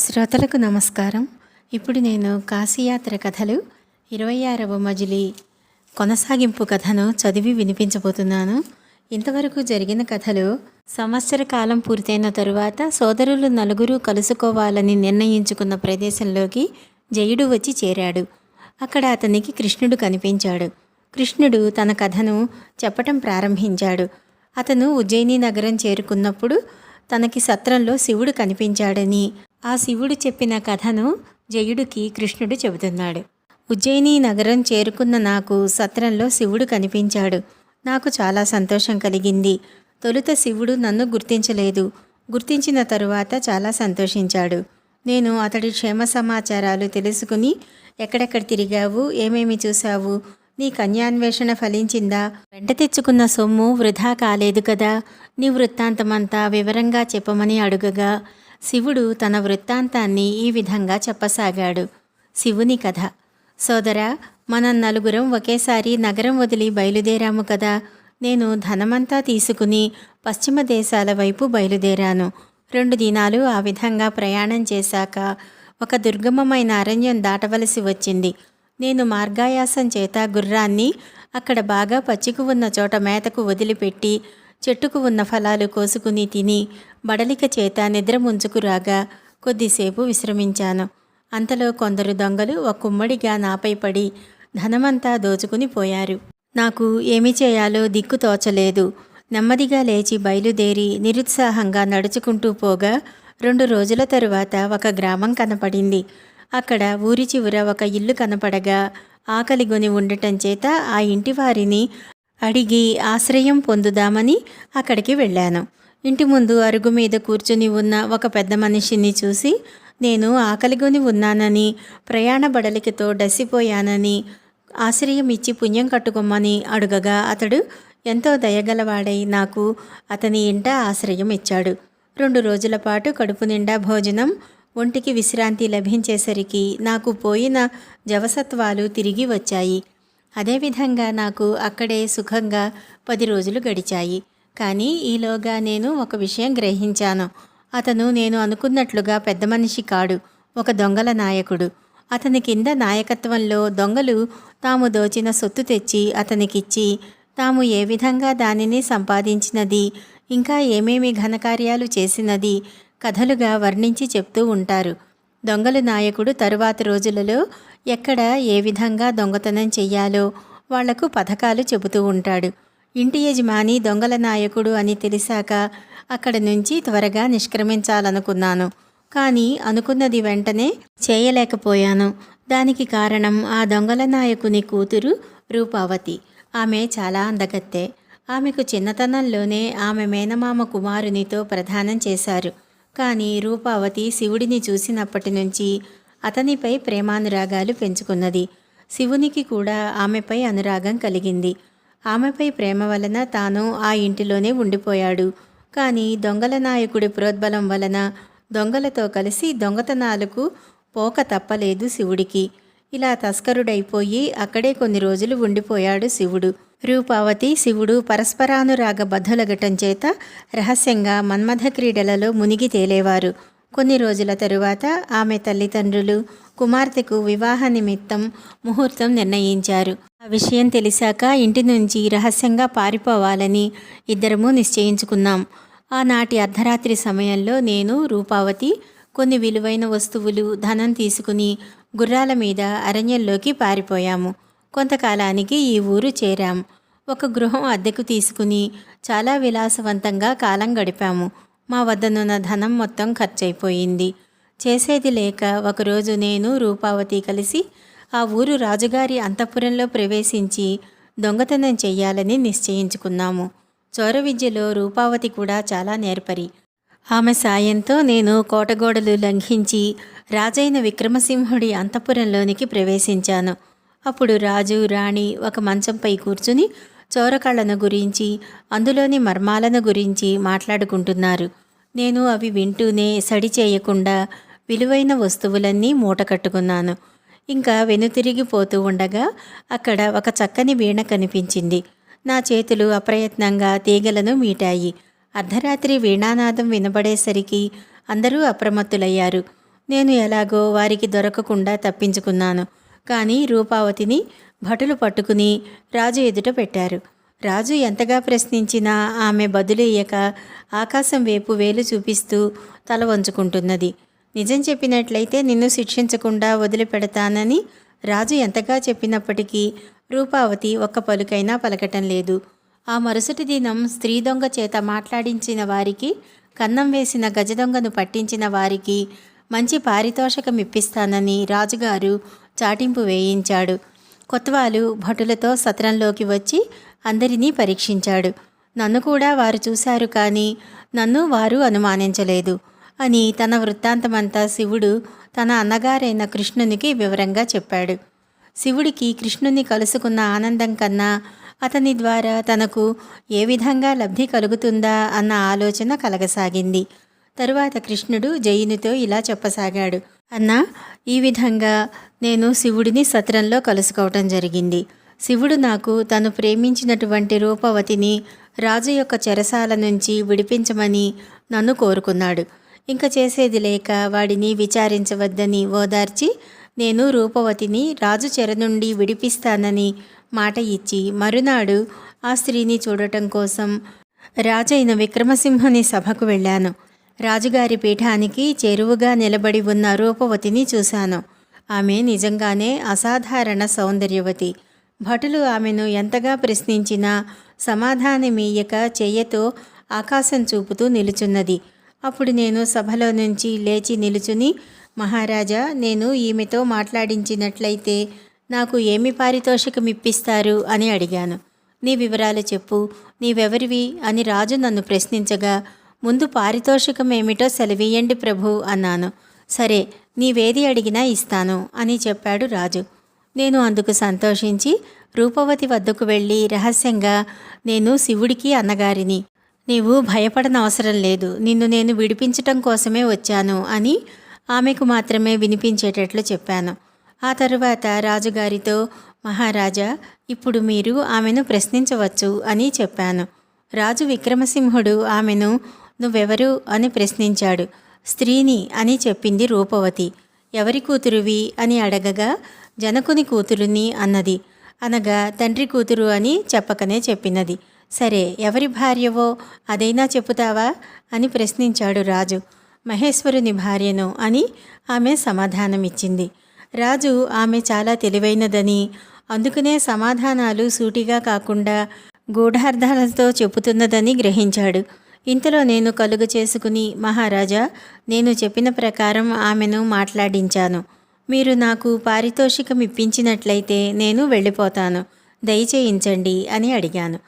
శ్రోతలకు నమస్కారం. ఇప్పుడు నేను కాశీయాత్ర కథలు ఇరవై ఆరవ మజిలీ కొనసాగింపు కథను చదివి వినిపించబోతున్నాను. ఇంతవరకు జరిగిన కథలు సంవత్సర కాలం పూర్తయిన తరువాత సోదరులు నలుగురు కలుసుకోవాలని నిర్ణయించుకున్న ప్రదేశంలోకి జయుడు వచ్చి చేరాడు. అక్కడ అతనికి కృష్ణుడు కనిపించాడు. కృష్ణుడు తన కథను చెప్పటం ప్రారంభించాడు. అతను ఉజ్జయిని నగరం చేరుకున్నప్పుడు తనకి సత్రంలో శివుడు కనిపించాడని ఆ శివుడు చెప్పిన కథను జయుడికి కృష్ణుడు చెబుతున్నాడు. ఉజ్జయిని నగరం చేరుకున్న నాకు సత్రంలో శివుడు కనిపించాడు. నాకు చాలా సంతోషం కలిగింది. తొలుత శివుడు నన్ను గుర్తించలేదు. గుర్తించిన తరువాత చాలా సంతోషించాడు. నేను అతడి క్షేమ సమాచారాలు తెలుసుకుని ఎక్కడెక్కడ తిరిగావు? ఏమేమి చూశావు? నీ కన్యాన్వేషణ ఫలించిందా? వెంట తెచ్చుకున్న సొమ్ము వృధా కాలేదు కదా? నీ వృత్తాంతమంతా వివరంగా చెప్పమని అడుగగా శివుడు తన వృత్తాంతాన్ని ఈ విధంగా చెప్పసాగాడు. శివుని కథ. సోదరా మనం నలుగురం ఒకేసారి నగరం వదిలి బయలుదేరాము కదా. నేను ధనమంతా తీసుకుని పశ్చిమ దేశాల వైపు బయలుదేరాను. రెండు దినాలు ఆ విధంగా ప్రయాణం చేశాక ఒక దుర్గమమైన అరణ్యం దాటవలసి వచ్చింది. నేను మార్గాయాసం చేత గుర్రాన్ని అక్కడ బాగా పచ్చికు ఉన్న చోట మేతకు వదిలిపెట్టి చెట్టుకు ఉన్న ఫలాలు కోసుకుని తిని బడలిక చేత నిద్ర ముంచుకురాగా కొద్దిసేపు విశ్రమించాను. అంతలో కొందరు దొంగలు ఒక కుమ్మడిగా నాపై పడి ధనమంతా దోచుకుని పోయారు. నాకు ఏమి చేయాలో దిక్కు తోచలేదు. నెమ్మదిగా లేచి బయలుదేరి నిరుత్సాహంగా నడుచుకుంటూ పోగా రెండు రోజుల తరువాత ఒక గ్రామం కనపడింది. అక్కడ ఊరి చివర ఒక ఇల్లు కనపడగా ఆకలిగొని ఉండటం చేత ఆ ఇంటి వారిని అడిగి ఆశ్రయం పొందుదామని అక్కడికి వెళ్ళాను. ఇంటి ముందు అరుగు మీద కూర్చుని ఉన్న ఒక పెద్ద మనిషిని చూసి నేను ఆకలిగొని ఉన్నానని ప్రయాణ బడలికతో డసిపోయానని ఆశ్రయం ఇచ్చి పుణ్యం కట్టుకోమని అడుగగా అతడు ఎంతో దయగలవాడై నాకు అతని ఇంట ఆశ్రయం ఇచ్చాడు. రెండు రోజుల పాటు కడుపు నిండా భోజనం ఒంటికి విశ్రాంతి లభించేసరికి నాకు పోయిన జవసత్వాలు తిరిగి వచ్చాయి. అదేవిధంగా నాకు అక్కడే సుఖంగా పది రోజులు గడిచాయి. కానీ ఈలోగా నేను ఒక విషయం గ్రహించాను. అతను నేను అనుకున్నట్లుగా పెద్ద మనిషి కాడు ఒక దొంగల నాయకుడు. అతని కింద నాయకత్వంలో దొంగలు తాము దోచిన సొత్తు తెచ్చి అతనికిచ్చి తాము ఏ విధంగా దానిని సంపాదించినది ఇంకా ఏమేమి ఘనకార్యాలు చేసినది కథలుగా వర్ణించి చెప్తూ ఉంటారు. దొంగల నాయకుడు తరువాతి రోజులలో ఎక్కడ ఏ విధంగా దొంగతనం చెయ్యాలో వాళ్ళకు పథకాలు చెబుతూ ఉంటాడు. ఇంటి యజమాని దొంగల నాయకుడు అని తెలిసాక అక్కడ నుంచి త్వరగా నిష్క్రమించాలనుకున్నాను. కానీ అనుకున్నది వెంటనే చేయలేకపోయాను. దానికి కారణం ఆ దొంగల నాయకుని కూతురు రూపావతి. ఆమె చాలా అందగత్తె ఆమెకు చిన్నతనంలోనే ఆమె మేనమామ కుమారునితో ప్రధానం చేశారు. కానీ రూపావతి శివుడిని చూసినప్పటి నుంచి అతనిపై ప్రేమానురాగాలు పెంచుకున్నది. శివునికి కూడా ఆమెపై అనురాగం కలిగింది. ఆమెపై ప్రేమ వలన తాను ఆ ఇంటిలోనే ఉండిపోయాడు. కానీ దొంగల నాయకుడి ప్రోద్బలం వలన దొంగలతో కలిసి దొంగతనాలకు పోక తప్పలేదు శివుడికి. ఇలా తస్కరుడైపోయి అక్కడే కొన్ని రోజులు ఉండిపోయాడు శివుడు. రూపావతి శివుడు పరస్పరానురాగ బద్ధులగటం చేత రహస్యంగా మన్మథ క్రీడలలో మునిగి తేలేవారు. కొన్ని రోజుల తరువాత ఆమె తల్లిదండ్రులు కుమార్తెకు వివాహ నిమిత్తం ముహూర్తం నిర్ణయించారు. ఆ విషయం తెలిసాక ఇంటి నుంచి రహస్యంగా పారిపోవాలని ఇద్దరము నిశ్చయించుకున్నాం. ఆనాటి అర్ధరాత్రి సమయంలో నేను రూపావతి కొన్ని విలువైన వస్తువులు ధనం తీసుకుని గుర్రాల మీద అరణ్యంలోకి పారిపోయాము. కొంతకాలానికి ఈ ఊరు చేరాం. ఒక గృహం అద్దెకు తీసుకుని చాలా విలాసవంతంగా కాలం గడిపాము. మా వద్దనున్న ధనం మొత్తం ఖర్చయిపోయింది. చేసేది లేక ఒకరోజు నేను రూపావతి కలిసి ఆ ఊరు రాజుగారి అంతఃపురంలో ప్రవేశించి దొంగతనం చెయ్యాలని నిశ్చయించుకున్నాము. చోర విద్యలో రూపావతి కూడా చాలా నేర్పరి. ఆమె సాయంతో నేను కోటగోడలు లంఘించి రాజైన విక్రమసింహుడి అంతఃపురంలోనికి ప్రవేశించాను. అప్పుడు రాజు రాణి ఒక మంచంపై కూర్చుని చోరకళ్ళను గురించి అందులోని మర్మాలను గురించి మాట్లాడుకుంటున్నారు. నేను అవి వింటూనే సడి చేయకుండా విలువైన వస్తువులన్నీ మూట కట్టుకున్నాను. ఇంకా వెనుతిరిగిపోతూ ఉండగా అక్కడ ఒక చక్కని వీణ కనిపించింది. నా చేతులు అప్రయత్నంగా తీగలను మీటాయి. అర్ధరాత్రి వీణానాదం వినబడేసరికి అందరూ అప్రమత్తులయ్యారు. నేను ఎలాగో వారికి దొరకకుండా తప్పించుకున్నాను. కానీ రూపావతిని భటులు పట్టుకుని రాజు ఎదుట పెట్టారు. రాజు ఎంతగా ప్రశ్నించినా ఆమె బదులేయక ఆకాశం వైపు వేలు చూపిస్తూ తల వంచుకుంటున్నది. నిజం చెప్పినట్లయితే నిన్ను శిక్షించకుండా వదిలిపెడతానని రాజు ఎంతగా చెప్పినప్పటికీ రూపావతి ఒక్క పలుకైనా పలకటం లేదు. ఆ మరుసటి దినం స్త్రీ దొంగ చేత మాట్లాడించిన వారికి కన్నం వేసిన గజ దొంగను పట్టించిన వారికి మంచి పారితోషకం ఇప్పిస్తానని రాజుగారు చాటింపు వేయించాడు. కొత్తవాలు భటులతో సత్రంలోకి వచ్చి అందరినీ పరీక్షించాడు. నన్ను కూడా వారు చూశారు కానీ నన్ను వారు అనుమానించలేదు అని తన వృత్తాంతమంతా శివుడు తన అన్నగారైన కృష్ణునికి వివరంగా చెప్పాడు. శివుడికి కృష్ణుని కలుసుకున్న ఆనందం కన్నా అతని ద్వారా తనకు ఏ విధంగా లబ్ధి కలుగుతుందా అన్న ఆలోచన కలగసాగింది. తరువాత కృష్ణుడు జయునితో ఇలా చెప్పసాగాడు. అన్నా ఈ విధంగా నేను శివుడిని సత్రంలో కలుసుకోవటం జరిగింది. శివుడు నాకు తను ప్రేమించినటువంటి రూపవతిని రాజు యొక్క చెరసాల నుంచి విడిపించమని నన్ను కోరుకున్నాడు. ఇంకా చేసేది లేక వాడిని విచారించవద్దని ఓదార్చి నేను రూపవతిని రాజు చెర నుండి విడిపిస్తానని మాట ఇచ్చి మరునాడు ఆ స్త్రీని చూడటం కోసం రాజైన విక్రమసింహుని సభకు వెళ్ళాను. రాజుగారి పీఠానికి చెరువుగా నిలబడి ఉన్న రూపవతిని చూశాను. ఆమె నిజంగానే అసాధారణ సౌందర్యవతి. భటులు ఆమెను ఎంతగా ప్రశ్నించినా సమాధానమీయక చెయ్యతో ఆకాశం చూపుతూ నిలుచున్నది. అప్పుడు నేను సభలో నుంచి లేచి నిలుచుని మహారాజా నేను ఈమెతో మాట్లాడించినట్లయితే నాకు ఏమి పారితోషికం ఇప్పిస్తారు అని అడిగాను. నీ వివరాలు చెప్పు. నీవెవరివి? అని రాజు నన్ను ప్రశ్నించగా ముందు పారితోషికం ఏమిటో సెలవీయండి ప్రభు అన్నాను. సరే నీవేది అడిగినా ఇస్తాను అని చెప్పాడు రాజు. నేను అందుకు సంతోషించి రూపవతి వద్దకు వెళ్ళి రహస్యంగా నేను శివుడికి అన్నగారిని. నీవు భయపడనవసరం లేదు నిన్ను నేను విడిపించటం కోసమే వచ్చాను అని ఆమెకు మాత్రమే వినిపించేటట్లు చెప్పాను. ఆ తరువాత రాజుగారితో మహారాజా ఇప్పుడు మీరు ఆమెను ప్రశ్నించవచ్చు అని చెప్పాను. రాజు విక్రమసింహుడు ఆమెను నువ్వెవరు అని ప్రశ్నించాడు. స్త్రీని అని చెప్పింది రూపవతి. ఎవరి కూతురువి అని అడగగా జనకుని కూతురుని అన్నది. అనగా తండ్రి కూతురు అని చెప్పకనే చెప్పినది. సరే ఎవరి భార్యవో? అదైనా చెప్పుతావా అని ప్రశ్నించాడు రాజు. మహేశ్వరుని భార్యను అని ఆమె సమాధానమిచ్చింది. రాజు ఆమె చాలా తెలివైనదని అందుకనే సమాధానాలు సూటిగా కాకుండా గూఢార్థాలతో చెబుతున్నదని గ్రహించాడు. ఇంతలో నేను కలుగు చేసుకుని మహారాజా నేను చెప్పిన ప్రకారం ఆమెను మాట్లాడించాను. మీరు నాకు పారితోషికం ఇప్పించినట్లయితే నేను వెళ్ళిపోతాను. దయచేయించండి అని అడిగాను.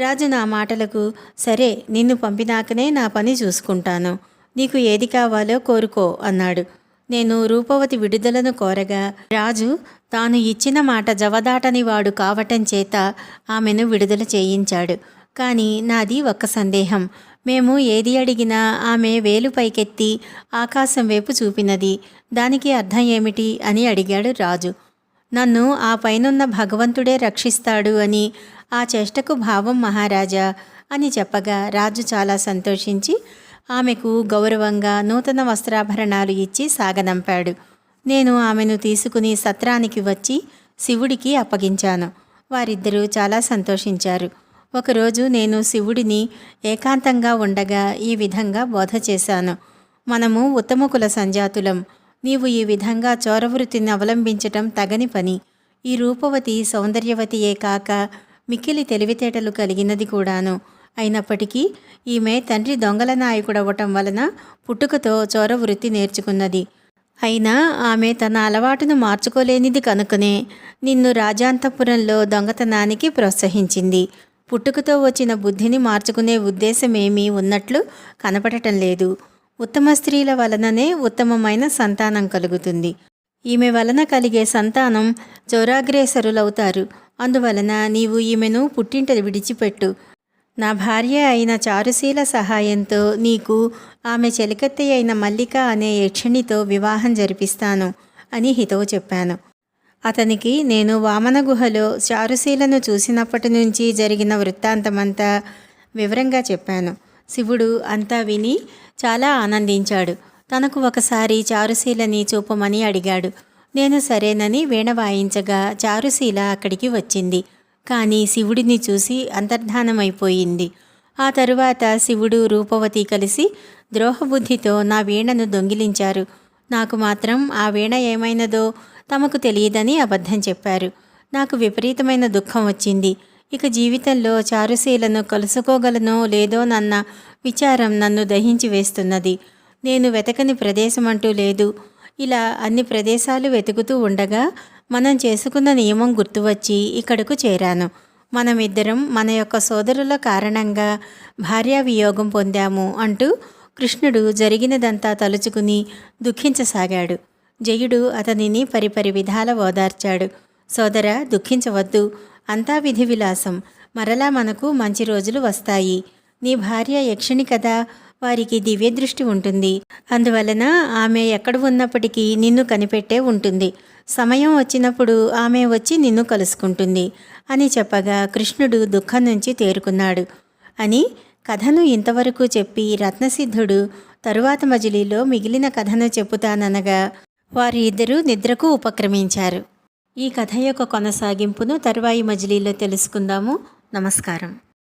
రాజు నా మాటలకు సరే నిన్ను పంపినాకనే నా పని చూసుకుంటాను. నీకు ఏది కావాలో కోరుకో అన్నాడు. నేను రూపవతి విడుదలను కోరగా రాజు తాను ఇచ్చిన మాట జవదాటని వాడు కావటం చేత ఆమెను విడుదల చేయించాడు. కానీ నాది ఒక్క సందేహం. మేము ఏది అడిగినా ఆమె వేలు పైకెత్తి ఆకాశం వైపు చూపినది. దానికి అర్థం ఏమిటి అని అడిగాడు రాజు. నన్ను ఆ పైనున్న భగవంతుడే రక్షిస్తాడు అని ఆ చేష్టకు భావం మహారాజా అని చెప్పగా రాజు చాలా సంతోషించి ఆమెకు గౌరవంగా నూతన వస్త్రాభరణాలు ఇచ్చి సాగనంపాడు. నేను ఆమెను తీసుకుని సత్రానికి వచ్చి శివుడికి అప్పగించాను. వారిద్దరూ చాలా సంతోషించారు. ఒకరోజు నేను శివుడిని ఏకాంతంగా ఉండగా ఈ విధంగా బోధ చేశాను. మనము ఉత్తమ కుల సంజాతులం. నీవు ఈ విధంగా చోరవృత్తిని అవలంబించటం తగని పని. ఈ రూపవతి సౌందర్యవతియే కాక మిక్కిలి తెలివితేటలు కలిగినది కూడాను. అయినప్పటికీ ఈమె తండ్రి దొంగల నాయకుడవ్వటం వలన పుట్టుకతో చోర వృత్తి నేర్చుకున్నది. అయినా ఆమె తన అలవాటును మార్చుకోలేనిది కనుకనే నిన్ను రాజాంతపురంలో దొంగతనానికి ప్రోత్సహించింది. పుట్టుకతో వచ్చిన బుద్ధిని మార్చుకునే ఉద్దేశమేమీ ఉన్నట్లు కనపడటం లేదు. ఉత్తమ స్త్రీల వలననే ఉత్తమమైన సంతానం కలుగుతుంది. ఈమె వలన కలిగే సంతానం చౌరాగ్రేసరులవుతారు. అందువలన నీవు ఈమెను పుట్టింట విడిచిపెట్టు. నా భార్య అయిన చారుశీల సహాయంతో నీకు ఆమె చెలికత్తె అయిన మల్లిక అనే యక్షిణితో వివాహం జరిపిస్తాను అని హితవు చెప్పాను. అతనికి నేను వామన గుహలో చారుశీలను చూసినప్పటి నుంచి జరిగిన వృత్తాంతమంతా వివరంగా చెప్పాను. శివుడు అంతా విని చాలా ఆనందించాడు. తనకు ఒకసారి చారుశీలని చూపమని అడిగాడు. నేను సరేనని వీణ వాయించగా చారుశీల అక్కడికి వచ్చింది. కానీ శివుడిని చూసి అంతర్ధానమైపోయింది. ఆ తరువాత శివుడు రూపవతి కలిసి ద్రోహబుద్ధితో నా వీణను దొంగిలించారు. నాకు మాత్రం ఆ వీణ ఏమైనదో తమకు తెలియదని అబద్ధం చెప్పారు. నాకు విపరీతమైన దుఃఖం వచ్చింది. ఇక జీవితంలో చారుశీలను కలుసుకోగలనో లేదోనన్న విచారం నన్ను దహించి వేస్తున్నది. నేను వెతకని ప్రదేశం అంటూ లేదు. ఇలా అన్ని ప్రదేశాలు వెతుకుతూ ఉండగా మనం చేసుకున్న నియమం గుర్తువచ్చి ఇక్కడకు చేరాను. మనమిద్దరం మన యొక్క సోదరుల కారణంగా భార్యావియోగం పొందాము అంటూ కృష్ణుడు జరిగినదంతా తలుచుకుని దుఃఖించసాగాడు. జయుడు అతనిని పరిపరి విధాల ఓదార్చాడు. సోదర దుఃఖించవద్దు. అంతా విధి విలాసం. మరలా మనకు మంచి రోజులు వస్తాయి. నీ భార్య యక్షిణి కదా? వారికి దివ్య దృష్టి ఉంటుంది. అందువలన ఆమె ఎక్కడ ఉన్నప్పటికీ నిన్ను కనిపెట్టే ఉంటుంది. సమయం వచ్చినప్పుడు ఆమె వచ్చి నిన్ను కలుసుకుంటుంది అని చెప్పగా కృష్ణుడు దుఃఖం నుంచి తేరుకున్నాడు. అని కథను ఇంతవరకు చెప్పి రత్నసిద్ధుడు తరువాత మజిలీలో మిగిలిన కథను చెప్పుతాననగా వారి ఇద్దరూ నిద్రకు ఉపక్రమించారు. ఈ కథ యొక్క కొనసాగింపును తరువాయి మజిలీలో తెలుసుకుందాము. నమస్కారం.